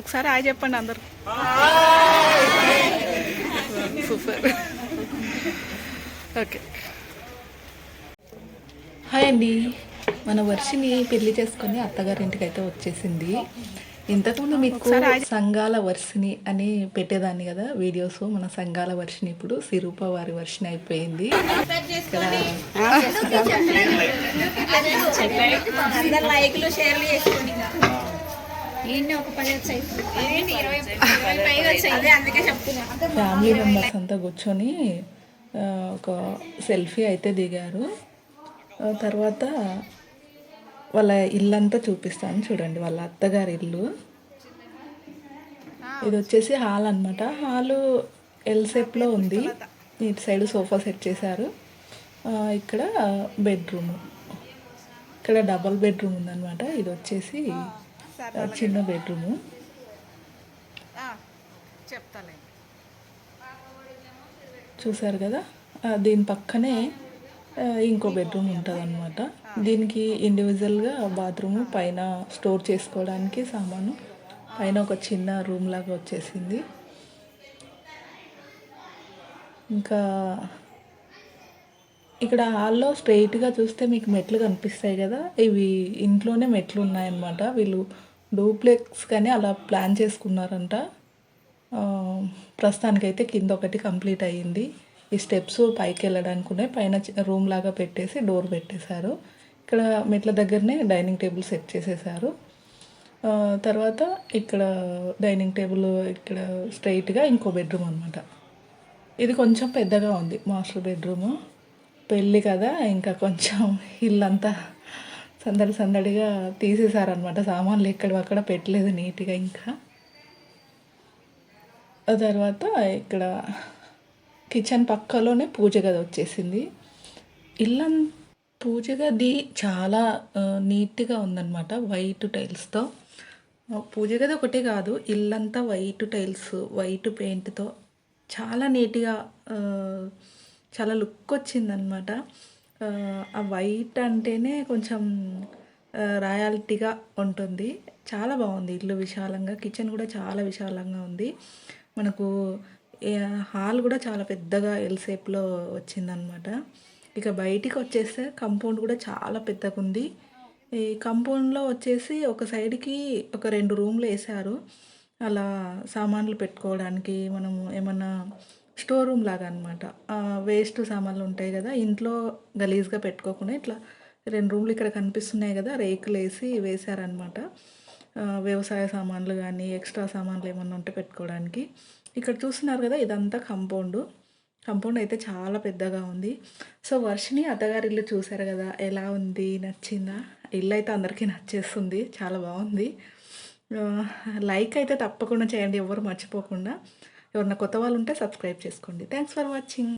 ఒకసారి హాయ్ చెప్పండి అందరు. సూపర్. ఓకే. హాయ్ అండి. మన వర్షిని పెళ్ళి చేసుకొని అత్తగారింటికి అయితే వచ్చేసింది. ఇంతకుముందు మీకు సంఘాల వర్షిని అని పెట్టేదాన్ని కదా వీడియోస్. మన సంఘాల వర్షిని ఇప్పుడు సిరూప వారి వర్షిని అయిపోయింది. ఇక్కడ అందరు లైక్లు షేర్లు చేసుకోండి ఫ్యామిలీ మెంబర్స్ అంతా కూర్చొని ఒక సెల్ఫీ అయితే దిగారు. ఆ తర్వాత వాళ్ళ ఇల్లంతా చూపిస్తాను చూడండి వాళ్ళ అత్తగారి ఇల్లు. ఇది వచ్చేసి హాల్ అనమాట హాలు ఎల్ షేప్లో ఉంది ఇటు సైడ్ సోఫా సెట్ చేశారు. ఆ, ఇక్కడ బెడ్రూమ్. ఇక్కడ డబల్ బెడ్రూమ్ ఉందన్నమాట. ఇది వచ్చేసి చిన్న బెడ్రూము. చూసారు కదా? ఆ, దీని పక్కనే ఇంకో బెడ్రూమ్ ఉంటుంది అనమాట దీనికి ఇండివిజువల్గా బాత్రూమ్ పైన స్టోర్ చేసుకోవడానికి సామాను పైన ఒక చిన్న రూమ్ లాగా వచ్చేసింది. ఇంకా ఇక్కడ హాల్లో స్ట్రైట్గా చూస్తే మీకు మెట్లు కనిపిస్తాయి కదా? ఇవి ఇంట్లోనే మెట్లు ఉన్నాయన్నమాట. వీళ్ళు డూప్లెక్స్ కానీ అలా ప్లాన్ చేసుకున్నారంట. ప్రస్తుతానికైతే కింద ఒకటి కంప్లీట్ అయ్యింది. ఈ స్టెప్స్ పైకి వెళ్ళడానికి ఉన్నాయి. పైన రూమ్ లాగా పెట్టేసి డోర్ పెట్టేశారు. ఇక్కడ మెట్ల దగ్గరనే డైనింగ్ టేబుల్ సెట్ చేసేసారు తర్వాత ఇక్కడ డైనింగ్ టేబుల్ ఇక్కడ స్ట్రైట్గా ఇంకో బెడ్రూమ్ అనమాట ఇది కొంచెం పెద్దగా ఉంది మాస్టర్ బెడ్రూము. పెళ్ళి కదా ఇంకా కొంచెం ఇల్లంతా సందడి సందడిగా తీసేసారనమాట సామాన్లు ఎక్కడ అక్కడ పెట్టలేదు నీట్గా ఇంకా. ఆ తర్వాత ఇక్కడ కిచెన్ పక్కలోనే పూజ గది వచ్చేసింది. ఇల్లం పూజ గది చాలా నీట్గా ఉందన్నమాట వైట్ టైల్స్తో. పూజ గది ఒకటే కాదు ఇల్లంతా వైట్ టైల్స్ వైట్ పెయింట్తో. చాలా నీట్గా చాలా లుక్ వచ్చిందనమాట ఆ, వైట్ అంటేనే కొంచెం రాయాలిటీగా ఉంటుంది. చాలా బాగుంది ఇల్లు విశాలంగా. కిచెన్ కూడా చాలా విశాలంగా ఉంది. మనకు హాల్ కూడా చాలా పెద్దగా ఎల్ షేప్లో వచ్చిందనమాట ఇక బయటికి వచ్చేస్తే కంపౌండ్ కూడా చాలా పెద్దగా ఉంది ఈ కంపౌండ్లో వచ్చేసి ఒక సైడ్కి ఒక రెండు రూమ్లు వేసారు అలా సామాన్లు పెట్టుకోవడానికి మనము ఏమన్నా స్టోర్ రూమ్ లాగా అనమాట వేస్ట్ సామాన్లు ఉంటాయి కదా ఇంట్లో గలీజ్గా పెట్టుకోకుండా ఇట్లా రెండు రూమ్లు ఇక్కడ కనిపిస్తున్నాయి కదా రేకులు వేసి వేశారనమాట వ్యవసాయ సామాన్లు కానీ ఎక్స్ట్రా సామాన్లు ఏమన్నా ఉంటే పెట్టుకోవడానికి. ఇక్కడ చూస్తున్నారు కదా ఇదంతా కంపౌండ్. కంపౌండ్ అయితే చాలా పెద్దగా ఉంది. సో వర్షిని అత్తగారి ఇల్లు చూసారు కదా ఎలా ఉంది నచ్చిందా? ఇల్లు అయితే అందరికీ నచ్చేస్తుంది చాలా బాగుంది. లైక్ అయితే తప్పకుండా చేయండి ఎవరు మర్చిపోకుండా. ఎవరన్నా కొత్త వాళ్ళు ఉంటే సబ్స్క్రైబ్ చేసుకోండి. Thanks for watching